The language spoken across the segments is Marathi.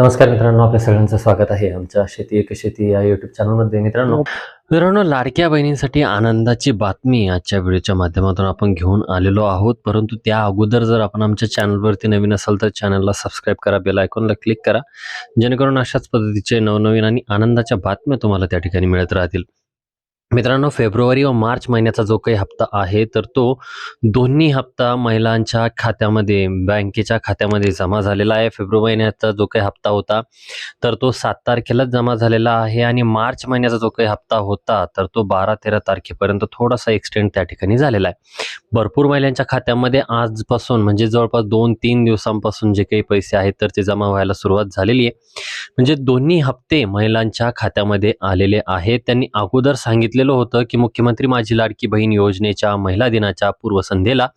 नमस्कार मित्रांनो आपल्या सगळ्यांचं स्वागत आहे आमच्या शेती एक शेती या युट्यूब चॅनलमध्ये मित्रांनो मित्रांनो लाडक्या बहिणींसाठी आनंदाची बातमी आजच्या व्हिडिओच्या माध्यमातून आपण घेऊन आलेलो आहोत. परंतु त्या अगोदर जर आपण आमच्या चॅनलवरती नवीन असाल तर चॅनलला सबस्क्राईब करा बेल आयकॉनला क्लिक करा. जेणेकरून अशाच पद्धतीचे नवनवीन आणि आनंदाच्या बातम्या तुम्हाला त्या ठिकाणी मिळत राहतील. मित्रांनो फेब्रुवारी व मार्च महिन्याचा जो काही हप्ता आहे तर तो दोन्ही हप्ता महिलांच्या खात्यामध्ये बँकेच्या खात्यामध्ये जमा झालेला आहे. फेब्रुवारी महिन्याचा जो काही हप्ता होता तर तो सात तारखेलाच जमा झालेला आहे आणि मार्च महिन्याचा जो काही हप्ता होता तर तो बारा तेरा तारखेपर्यंत थोडासा एक्सटेंड त्या ठिकाणी झालेला आहे. भरपूर महिलांच्या खात्यामध्ये आजपासून म्हणजे जवळपास दोन तीन दिवसांपासून जे काही पैसे आहेत तर ते जमा व्हायला सुरुवात झालेली आहे. म्हणजे दोन्ही हप्ते महिलांच्या खात्यामध्ये आलेले आहेत. त्यांनी अगोदर सांगितलेलं होतं की मुख्यमंत्री माझी लाडकी बहीण योजनेच्या महिला दिनाच्या पूर्वसंध्येला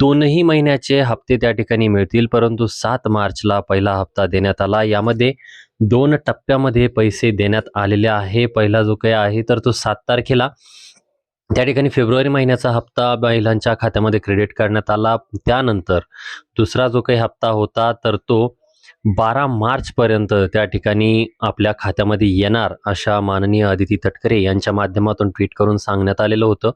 दोनही महिन्याचे हप्ते त्या ठिकाणी मिळतील परंतु सात मार्चला पहिला हप्ता देण्यात आला. यामध्ये दोन टप्प्यामध्ये पैसे देण्यात आलेले आहे. पहिला जो काही आहे तर तो सात तारखेला त्या ठिकाणी फेब्रुवारी महिन्याचा हप्ता महिलांच्या खात्यामध्ये क्रेडिट करण्यात आला. त्यानंतर दुसरा जो काही हप्ता होता तर तो बारा मार्चपर्यंत त्या ठिकाणी आपल्या खात्यामध्ये येणार अशा माननीय अदिती तटकरे यांच्या माध्यमातून ट्विट करून सांगण्यात आलेलं होतं.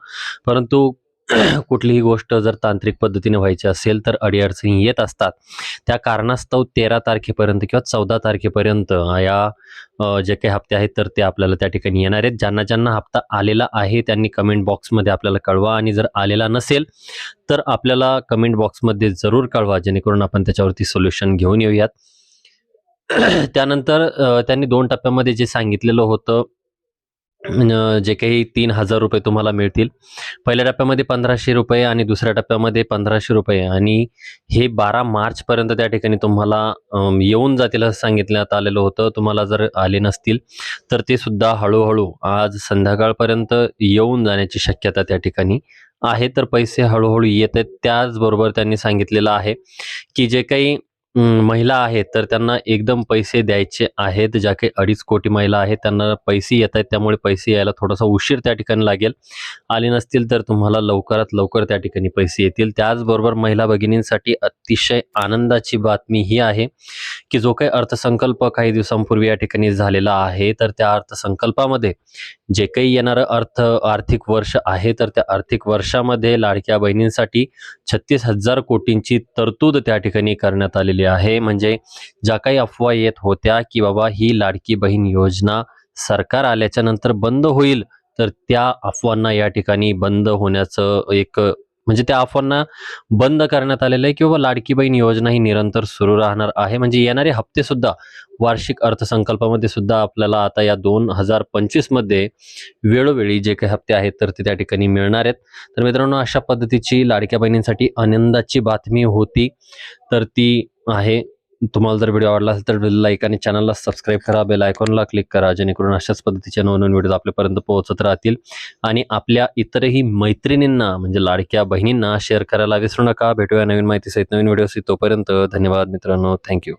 परंतु कुठलीही गोष्ट जर तांत्रिक पद्धतीने व्हायची असेल तर अडीअडचणी येत असतात. त्या कारणास्तव तेरा तारखेपर्यंत किंवा चौदा तारखेपर्यंत या जे काही हप्ते आहेत तर ते आपल्याला त्या ठिकाणी येणार आहेत. ज्यांना ज्यांना हप्ता आलेला आहे त्यांनी कमेंट बॉक्समध्ये आपल्याला कळवा आणि जर आलेला नसेल तर आपल्याला कमेंट बॉक्समध्ये जरूर कळवा जेणेकरून आपण त्याच्यावरती सोल्युशन घेऊन येऊयात. त्यानंतर त्यांनी दोन टप्प्यामध्ये जे सांगितलेलं होतं जे काही तीन हजार रुपये तुम्हाला मिळतील. पहिल्या टप्प्यामध्ये पंधराशे रुपये आणि दुसऱ्या टप्प्यामध्ये पंधराशे रुपये. आणि हे बारा मार्चपर्यंत त्या ठिकाणी तुम्हाला येऊन जातील असं सांगितण्यात आलेलं होतं. तुम्हाला जर आले नसतील तर ते सुद्धा हळूहळू आज संध्याकाळपर्यंत येऊन जाण्याची शक्यता त्या ठिकाणी आहे. तर पैसे हळूहळू येत आहेत. त्याचबरोबर त्यांनी सांगितलेलं आहे की जे काही महिला आहेत तर त्यांना एकदम पैसे द्यायचे आहेत ज्या काही अडीच कोटी महिला आहेत त्यांना पैसे येत आहेत त्यामुळे पैसे यायला थोडासा उशीर त्या ठिकाणी लागेल. आले नसतील तर तुम्हाला लवकरात लवकर त्या ठिकाणी पैसे येतील. त्याचबरोबर महिला भगिनींसाठी अतिशय आनंदाची बातमी ही आहे की जो काही अर्थसंकल्प काही दिवसांपूर्वी या ठिकाणी झालेला आहे तर त्या अर्थसंकल्पामध्ये जे काही येणारं अर्थ आर्थिक वर्ष आहे तर त्या आर्थिक वर्षामध्ये लाडक्या बहिणींसाठी छत्तीस हजार कोटींची तरतूद त्या ठिकाणी करण्यात आलेली आहे. म्हणजे ज्या काही अफवा येत होत्या की बाबा ही लाडकी बहीण योजना सरकार आल्याच्यानंतर बंद होईल तर त्या अफवांना या ठिकाणी बंद होण्याचं एक म्हणजे त्या अफवांना बंद करण्यात आलेलं आहे किंवा लाडकी बहीण योजना ही निरंतर सुरू राहणार आहे. म्हणजे येणारे हप्ते सुद्धा वार्षिक अर्थसंकल्पामध्ये सुद्धा आपल्याला आता या दोन हजार पंचवीसमध्ये वेळोवेळी जे काही हप्ते आहेत तर ते त्या ठिकाणी मिळणार आहेत. तर मित्रांनो अशा पद्धतीची लाडक्या बहिणींसाठी आनंदाची बातमी होती. तर ती आहे. तुम्हाला जर व्हिडिओ आवडला असेल तर लाईक आणि चॅनलला सबस्क्राईब करा. बेल आयकॉनला क्लिक करा जेणेकरून अशाच पद्धतीचे नवनवीन व्हिडिओ आपल्यापर्यंत पोहोचत राहतील. आणि आपल्या इतरही मैत्रिणींना म्हणजे लाडक्या बहिणींना शेअर करायला विसरू नका. भेटूया नवीन माहितीसहित नवीन व्हिडिओ तोपर्यंत धन्यवाद मित्रांनो. थँक्यू